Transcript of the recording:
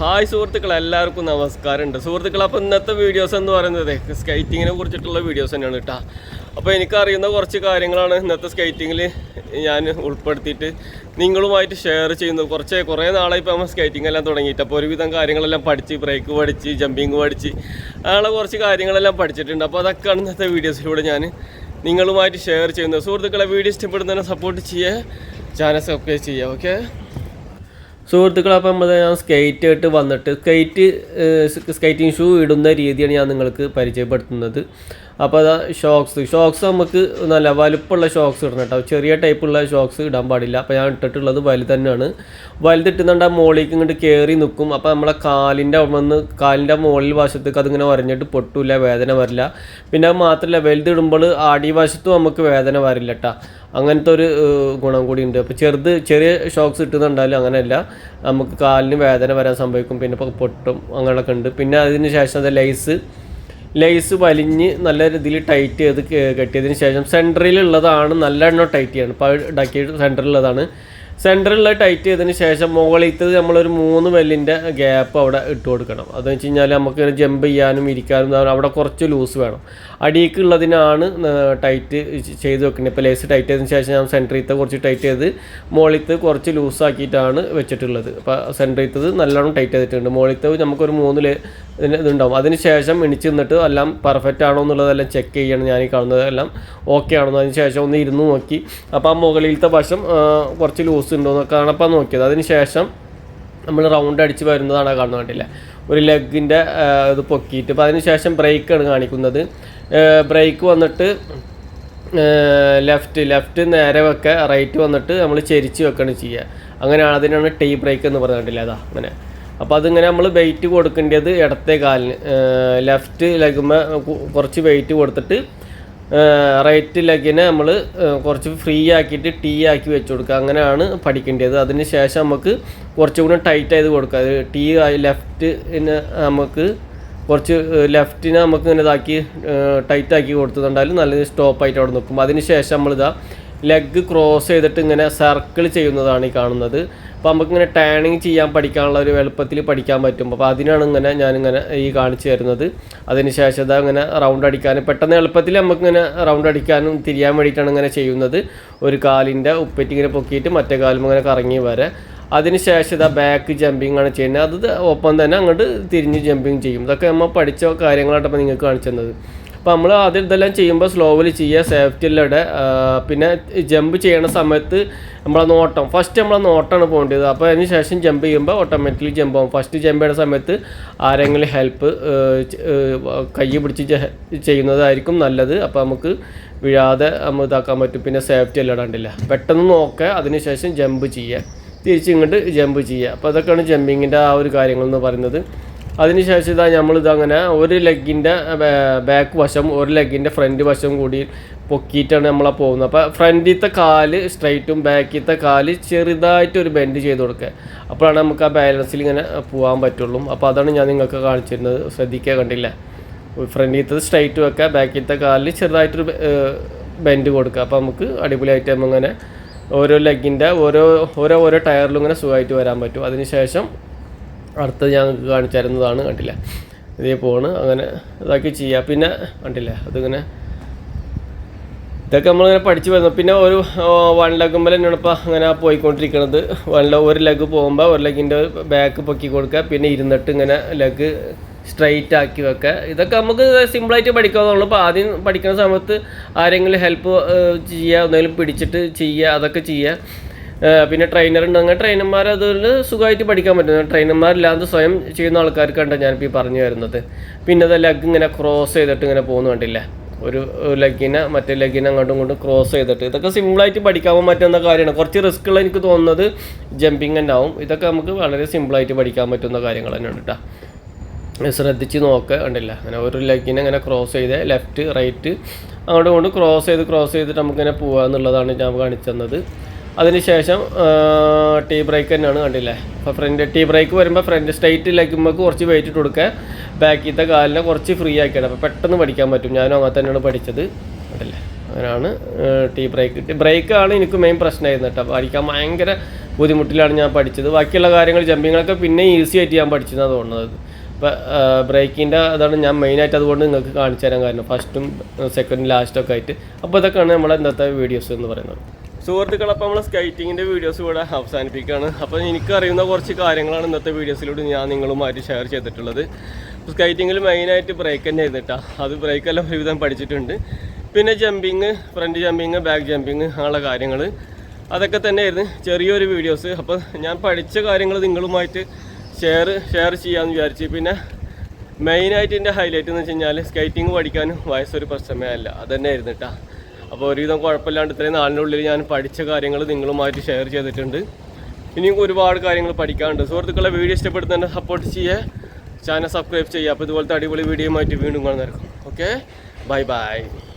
Hi സുഹൃത്തുക്കളെ എല്ലാവർക്കും നമസ്കാരം ഉണ്ട് സുഹൃത്തുക്കൾ അപ്പോൾ ഇന്നത്തെ വീഡിയോസ് എന്ന് പറയുന്നത് സ്കേറ്റിങ്ങിനെ കുറിച്ചിട്ടുള്ള വീഡിയോസ് തന്നെയാണ് കേട്ടോ. അപ്പോൾ എനിക്കറിയുന്ന കുറച്ച് കാര്യങ്ങളാണ് ഇന്നത്തെ സ്കൈറ്റിങ്ങിൽ ഞാൻ ഉൾപ്പെടുത്തിയിട്ട് നിങ്ങളുമായിട്ട് ഷെയർ ചെയ്യുന്നത്. കുറച്ച് കുറേ നാളായി ഇപ്പോൾ നമ്മൾ സ്കേറ്റിംഗ് എല്ലാം തുടങ്ങിയിട്ട്. അപ്പോൾ ഒരുവിധം കാര്യങ്ങളെല്ലാം പഠിച്ച് ബ്രേക്ക് പഠിച്ച് ജമ്പിങ് പഠിച്ച് അങ്ങനെയുള്ള കുറച്ച് കാര്യങ്ങളെല്ലാം പഠിച്ചിട്ടുണ്ട്. അപ്പോൾ അതൊക്കെയാണ് ഇന്നത്തെ വീഡിയോസിലൂടെ ഞാൻ നിങ്ങളുമായിട്ട് ഷെയർ ചെയ്യുന്നത്. സുഹൃത്തുക്കളെ വീഡിയോ ഇഷ്ടപ്പെടുന്നതിനെ സപ്പോർട്ട് ചെയ്യുക. ചാനൽ സബ്സ്ക്രൈബ് ചെയ്യുക ഓക്കെ സുഹൃത്തുക്കൾ അപ്പം നമ്മൾ ഞാൻ സ്കേറ്റ് ആയിട്ട് വന്നിട്ട് സ്കേറ്റ് സ്കേറ്റിംഗ് ഷൂ ഇടുന്ന രീതിയാണ് ഞാൻ നിങ്ങൾക്ക് പരിചയപ്പെടുത്തുന്നത്. അപ്പോൾ അതാ ഷോക്സ് ഷോക്സ് നമുക്ക് നല്ല വലുപ്പമുള്ള ഷോക്സ് ഇടണം കേട്ടോ. ചെറിയ ടൈപ്പുള്ള ഷോക്സ് ഇടാൻ പാടില്ല. അപ്പോൾ ഞാൻ ഇട്ടിട്ടുള്ളത് വലുത് തന്നെയാണ്. വലുതിട്ടുന്നുണ്ട് ആ മുകളിലേക്ക് ഇങ്ങോട്ട് കയറി നിൽക്കും അപ്പോൾ നമ്മളെ കാലിന്റെ വന്ന് കാലിന്റെ മുകളിൽ വശത്തേക്ക് അതിങ്ങനെ വരഞ്ഞിട്ട് പൊട്ടില്ല വേദന വരില്ല. പിന്നെ അത് മാത്രമല്ല വലുതിടുമ്പോൾ ആടി വശത്തും നമുക്ക് വേദന വരില്ല കേട്ടോ അങ്ങനത്തെ ഒരു ഗുണം കൂടി ഉണ്ട്. അപ്പോൾ ചെറുത് ചെറിയ ഷോക്സ് ഇട്ടുന്നുണ്ടാലും അങ്ങനെയല്ല. നമുക്ക് കാലിന് വേദന വരാൻ സംഭവിക്കും. പിന്നെ പൊട്ടും അങ്ങനെയൊക്കെ ഉണ്ട്. പിന്നെ അതിന് ശേഷം അത് ലൈസ് ലൈസ് വലിഞ്ഞ് നല്ല രീതിയിൽ ടൈറ്റ് ചെയ്ത് കെട്ടിയതിന് ശേഷം സെന്ററിലുള്ളതാണ് നല്ല എണ്ണം ടൈറ്റ് ചെയ്യണം. ഇപ്പോൾ ഉണ്ടാക്കിയ സെന്ററിലുള്ളതാണ് സെന്ററിലുള്ള ടൈറ്റ് ചെയ്തതിന് ശേഷം മുകളിലത്തത് നമ്മളൊരു മൂന്ന് വെല്ലിന്റെ ഗ്യാപ്പ് അവിടെ ഇട്ട് കൊടുക്കണം. അതെന്ന് വെച്ച് കഴിഞ്ഞാൽ നമുക്ക് ജമ്പ് ചെയ്യാനും ഇരിക്കാനും അവിടെ കുറച്ച് ലൂസ് വേണം. അടിയിക്കുള്ളതിനാണ് ടൈറ്റ് ചെയ്ത് വെക്കുന്നത്. ഇപ്പോൾ ലേസ് ടൈറ്റ് ചെയ്തതിന് ശേഷം ഞാൻ സെന്ററിലത്തെ കുറച്ച് ടൈറ്റ് ചെയ്ത് മുകളിലത്തെ കുറച്ച് ലൂസാക്കിയിട്ടാണ് വെച്ചിട്ടുള്ളത്. അപ്പോൾ സെന്ററിലത്തത് നല്ലോണം ടൈറ്റ് ചെയ്തിട്ടുണ്ട്. മുകളിലത്തെ നമുക്കൊരു മൂന്ന് ഇതുണ്ടാവും. അതിന് ശേഷം ഇണിച്ച് നിന്നിട്ട് എല്ലാം പെർഫെക്റ്റ് ആണോ എന്നുള്ളതെല്ലാം ചെക്ക് ചെയ്യണം ഞാൻ ഈ കാണുന്നതെല്ലാം ഓക്കെ ആണോ അതിന് ശേഷം ഒന്ന് ഇരുന്ന് നോക്കി. അപ്പോൾ ആ മുകളിലത്തെ വശം കുറച്ച് ലൂസ് ഉണ്ടോ എന്നൊക്കെയാണ് അപ്പോൾ നോക്കിയത്. അതിന് ശേഷം നമ്മൾ റൗണ്ട് അടിച്ച് വരുന്നതാണ് കാണുന്നത് കണ്ടില്ല? ഒരു ലെഗിന്റെ ഇത് പൊക്കിയിട്ട് അപ്പോൾ അതിന് ശേഷം ബ്രേക്കാണ് കാണിക്കുന്നത്. ബ്രേക്ക് വന്നിട്ട് ലെഫ്റ്റ് ലെഫ്റ്റ് നേരെ വെക്കുക റൈറ്റ് വന്നിട്ട് നമ്മൾ ചെരിച്ച് വെക്കുകയാണ് ചെയ്യുക അങ്ങനെയാണ് അതിനാണ് ടീ ബ്രേക്ക് എന്ന് പറഞ്ഞിട്ടില്ല അതാ അങ്ങനെ. അപ്പോൾ അതിങ്ങനെ നമ്മൾ വെയിറ്റ് കൊടുക്കേണ്ടത് ഇടത്തെ കാലിന് ലെഫ്റ്റ് ലെഗുമ്പോൾ കുറച്ച് വെയിറ്റ് കൊടുത്തിട്ട് റൈറ്റ് ലെഗിനെ നമ്മൾ കുറച്ച് ഫ്രീ ആക്കിയിട്ട് ടീ ആക്കി വെച്ച് കൊടുക്കുക. അങ്ങനെയാണ് പഠിക്കേണ്ടത്. അതിന് ശേഷം നമുക്ക് കുറച്ചും കൂടി ടൈറ്റ് ചെയ്ത് കൊടുക്കുക. അത് ടീ ലെഫ്റ്റിന് നമുക്ക് കുറച്ച് ലെഫ്റ്റിനെ നമുക്ക് ഇങ്ങനെ ഇതാക്കി ടൈറ്റ് ആക്കി കൊടുത്തിട്ടുണ്ടായാലും നല്ല സ്റ്റോപ്പായിട്ട് അവിടെ നിൽക്കും. അതിന് ശേഷം നമ്മളിതാ ലെഗ് ക്രോസ് ചെയ്തിട്ട് ഇങ്ങനെ സർക്കിൾ ചെയ്യുന്നതാണ് ഈ കാണുന്നത്. അപ്പോൾ നമുക്കിങ്ങനെ ടേണിങ് ചെയ്യാൻ പഠിക്കാനുള്ള ഒരു എളുപ്പത്തിൽ പഠിക്കാൻ പറ്റും. അപ്പോൾ അതിനാണ് ഇങ്ങനെ ഞാനിങ്ങനെ ഈ കാണിച്ചു തരുന്നത്. അതിന് ശേഷം ഇതാ ഇങ്ങനെ റൗണ്ട് അടിക്കാനും പെട്ടെന്ന് എളുപ്പത്തിൽ നമുക്കിങ്ങനെ റൗണ്ട് അടിക്കാനും തിരിയാൻ വേണ്ടിയിട്ടാണ് ഇങ്ങനെ ചെയ്യുന്നത്. ഒരു കാലിന്റെ ഉപ്പറ്റി ഇങ്ങനെ പൊക്കിയിട്ട് മറ്റേ കാലും ഇങ്ങനെ കറങ്ങി വരെ. അതിനുശേഷം ഇതാ ബാക്ക് ജമ്പിങ് ആണ് ചെയ്യുന്നത്. അത് ഒപ്പം തന്നെ അങ്ങോട്ട് തിരിഞ്ഞ് ജമ്പിങ് ചെയ്യും. ഇതൊക്കെ നമ്മൾ പഠിച്ച കാര്യങ്ങളാണ് അപ്പോൾ നിങ്ങൾക്ക് കാണിച്ചു തന്നത്. അപ്പോൾ നമ്മൾ ആദ്യം ഇതെല്ലാം ചെയ്യുമ്പോൾ സ്ലോവിൽ ചെയ്യുക സേഫ്റ്റി എല്ലാം പിന്നെ ജമ്പ് ചെയ്യണ സമയത്ത് നമ്മളെ നോട്ടം. ഫസ്റ്റ് നമ്മളെ നോട്ടമാണ് പോകേണ്ടത്. അപ്പോൾ അതിന് ശേഷം ജമ്പ് ചെയ്യുമ്പോൾ ഓട്ടോമാറ്റിക്കലി ജമ്പ് ആവും. ഫസ്റ്റ് ജമ്പ് ചെയ്യുന്ന സമയത്ത് ആരെങ്കിലും ഹെൽപ്പ് കൈ പിടിച്ച് ചെയ്യുന്നതായിരിക്കും നല്ലത്. അപ്പോൾ നമുക്ക് വീഴാതെ നമ്മൾ ഇതാക്കാൻ പറ്റും. പിന്നെ സേഫ്റ്റി എല്ലാം ഇടാണ്ടില്ല. പെട്ടെന്ന് നോക്കുക അതിന് ശേഷം ജമ്പ് ചെയ്യുക. തിരിച്ചിങ്ങോട്ട് ജമ്പ് ചെയ്യുക. അപ്പോൾ അതൊക്കെയാണ് ജമ്പിങ്ങിന്റെ ആ ഒരു കാര്യങ്ങളെന്ന് പറയുന്നത്. അതിനുശേഷം ഇതാ നമ്മളിതങ്ങനെ ഒരു ലെഗിന്റെ ബാക്ക് വശം ഒരു ലെഗിന്റെ ഫ്രണ്ട് വശം കൂടി പൊക്കിയിട്ടാണ് നമ്മളാ പോകുന്നത്. അപ്പോൾ ഫ്രണ്ടിലത്തെ കാൽ സ്ട്രൈറ്റും ബാക്കിലത്തെ കാൽ ചെറുതായിട്ട് ഒരു ബെൻഡ് ചെയ്ത് കൊടുക്കുക. അപ്പോഴാണ് നമുക്ക് ആ ബാലൻസിൽ ഇങ്ങനെ പോകാൻ പറ്റുള്ളൂ. അപ്പോൾ അതാണ് ഞാൻ നിങ്ങൾക്ക് കാണിച്ചിരുന്നത്. ശ്രദ്ധിക്കുക കണ്ടില്ല? ഫ്രണ്ടിലത്തത് സ്ട്രൈറ്റ് വെക്കുക ബാക്കിലത്തെ കാലിൽ ചെറുതായിട്ടൊരു ബെൻഡ് കൊടുക്കുക. അപ്പോൾ നമുക്ക് അടിപൊളിയായിട്ട് അങ്ങനെ ഓരോ ലെഗിന്റെ ഓരോ ഓരോ ഓരോ ടയറിലും ഇങ്ങനെ സുഖമായിട്ട് വരാൻ പറ്റും. അതിനുശേഷം അടുത്തത് ഞാൻ കാണിച്ചു തരുന്നതാണ് കണ്ടില്ല. ഇതേ പോണ് അങ്ങനെ ഇതാക്കി ചെയ്യുക പിന്നെ കണ്ടില്ല അതിങ്ങനെ ഇതൊക്കെ നമ്മളിങ്ങനെ പഠിച്ചു വരുന്നു. പിന്നെ ഒരു വൺ ലെഗ് തന്നെയാണ് ഇപ്പോൾ അങ്ങനെ പോയിക്കൊണ്ടിരിക്കുന്നത് വൺ ലെഗ് ഒരു ലെഗ് പോകുമ്പോൾ ഒരു ലെഗിന്റെ ബാക്ക് പൊക്കി കൊടുക്കുക പിന്നെ ഇരുന്നിട്ട് ഇങ്ങനെ ലെഗ് സ്ട്രൈറ്റ് ആക്കി വെക്കുക. ഇതൊക്കെ നമുക്ക് സിമ്പിളായിട്ട് പഠിക്കാവുന്നുള്ളൂ അപ്പോൾ ആദ്യം പഠിക്കുന്ന സമയത്ത് ആരെങ്കിലും ഹെൽപ്പ് ചെയ്യുക എന്തെങ്കിലും പിടിച്ചിട്ട് ചെയ്യുക അതൊക്കെ ചെയ്യുക പിന്നെ ട്രെയിനർ ഉണ്ടെങ്കിൽ ട്രെയിനർമാർ അതിൽ സുഖമായിട്ട് പഠിക്കാൻ പറ്റും. ട്രെയിനർമാരില്ലാതെ സ്വയം ചെയ്യുന്ന ആൾക്കാർക്കാണ് ഞാനിപ്പോൾ ഈ പറഞ്ഞു വരുന്നത്. പിന്നെ അത് ലഗ് ഇങ്ങനെ ക്രോസ് ചെയ്തിട്ട് ഇങ്ങനെ പോകുന്നു കണ്ടില്ല? ഒരു ലെഗിനെ മറ്റേ ലെഗിനെ അങ്ങോട്ടും ഇങ്ങോട്ടും ക്രോസ് ചെയ്തിട്ട്. ഇതൊക്കെ സിമ്പിളായിട്ട് പഠിക്കാൻ പറ്റുന്ന കാര്യമാണ്? കുറച്ച് റിസ്ക് ഉള്ള എനിക്ക് തോന്നുന്നത് ജമ്പിങ് തന്നെ ആവും ഇതൊക്കെ നമുക്ക് വളരെ സിമ്പിളായിട്ട് പഠിക്കാൻ പറ്റുന്ന കാര്യങ്ങൾ തന്നെയാണ് കേട്ടോ. ശ്രദ്ധിച്ച് നോക്കുക കണ്ടില്ല? അങ്ങനെ ഒരു ലെഗിനെ ഇങ്ങനെ ക്രോസ് ചെയ്ത് ലെഫ്റ്റ് റൈറ്റ് അങ്ങോട്ടും ഇങ്ങോട്ടും ക്രോസ് ചെയ്ത് ക്രോസ് ചെയ്തിട്ട് നമുക്കിങ്ങനെ പോകുക എന്നുള്ളതാണ് ഞാൻ കാണിച്ചു തന്നത്. അതിനുശേഷം ടീ ബ്രേക്ക് തന്നെയാണ് കണ്ടില്ലേ? അപ്പോൾ ഫ്രണ്ട് ടീ ബ്രേക്ക് വരുമ്പോൾ ഫ്രണ്ട് സ്ട്രൈറ്റ് ലെഗുമ്പോൾ കുറച്ച് വെയിറ്റ് ഇട്ട് കൊടുക്കുക. ബാക്കിലത്തെ കാലിനെ കുറച്ച് ഫ്രീ ആക്കിയാണ്. അപ്പോൾ പെട്ടെന്ന് പഠിക്കാൻ പറ്റും. ഞാനും അങ്ങനെ തന്നെയാണ് പഠിച്ചത്. കണ്ടില്ലേ? അങ്ങനെയാണ് ടീ ബ്രേക്ക് ബ്രേക്കാണ് എനിക്ക് മെയിൻ പ്രശ്നമായിരുന്നു കേട്ടോ. പഠിക്കാൻ ഭയങ്കര ബുദ്ധിമുട്ടിലാണ് ഞാൻ പഠിച്ചത്. ബാക്കിയുള്ള കാര്യങ്ങൾ ജമ്പിങ്ങളൊക്കെ പിന്നെ ഈസി ആയിട്ട് ഞാൻ പഠിച്ചതാണ് തോന്നുന്നത്. ഇപ്പം ബ്രേക്കിന്റെ അതാണ് ഞാൻ മെയിനായിട്ട് അതുകൊണ്ട് നിങ്ങൾക്ക് കാണിച്ചു തരാൻ കാരണം. ഫസ്റ്റും സെക്കൻഡും ലാസ്റ്റും ഒക്കെ ആയിട്ട്. അപ്പോൾ ഇതൊക്കെയാണ് നമ്മളെ ഇന്നത്തെ വീഡിയോസ് എന്ന് പറയുന്നത്. സുഹൃത്തുക്കൾ നമ്മൾ സ്കൈറ്റിങ്ങിന്റെ വീഡിയോസ് ഇവിടെ അവസാനിപ്പിക്കുകയാണ്. അപ്പോൾ എനിക്കറിയുന്ന കുറച്ച് കാര്യങ്ങളാണ് ഇന്നത്തെ വീഡിയോസിലൂടെ ഞാൻ നിങ്ങളുമായിട്ട് ഷെയർ ചെയ്തിട്ടുള്ളത്. സ്കൈറ്റിങ്ങിൽ മെയിനായിട്ട് ബ്രേക്ക് തന്നെ ചെയ്തിട്ടാണ് അത് ബ്രേക്കെല്ലാം ഒരുവിധം പഠിച്ചിട്ടുണ്ട്. പിന്നെ jumping front jumping back jumping അങ്ങനെയുള്ള കാര്യങ്ങൾ അതൊക്കെ തന്നെയായിരുന്നു ചെറിയൊരു വീഡിയോസ് അപ്പോൾ ഞാൻ പഠിച്ച കാര്യങ്ങൾ നിങ്ങളുമായിട്ട് ഷെയർ ഷെയർ ചെയ്യാമെന്ന് വിചാരിച്ചു. പിന്നെ മെയിനായിട്ട് എന്റെ ഹൈലൈറ്റ് എന്ന് വെച്ച് കഴിഞ്ഞാൽ സ്കേറ്റിംഗ് പഠിക്കാനും വയസ്സൊരു പ്രശ്നമേ അല്ല. അത് തന്നെയായിരുന്നു കേട്ടോ അപ്പോൾ ഒരുവിധം കുഴപ്പമില്ലാണ്ട് ഇത്രയും നാളിനുള്ളിൽ ഞാൻ പഠിച്ച കാര്യങ്ങൾ നിങ്ങളുമായിട്ട് ഷെയർ ചെയ്തിട്ടുണ്ട്. ഇനിയും ഒരുപാട് കാര്യങ്ങൾ പഠിക്കാനുണ്ട്. സുഹൃത്തുക്കളെ വീഡിയോ ഇഷ്ടപ്പെടുന്നതിനെ സപ്പോർട്ട് ചെയ്യുക ചാനൽ സബ്സ്ക്രൈബ് ചെയ്യുക അപ്പോൾ ഇതുപോലത്തെ അടിപൊളി വീഡിയോ ആയിട്ട് വീണ്ടും കാണുന്നതായിരിക്കും. Okay bye bye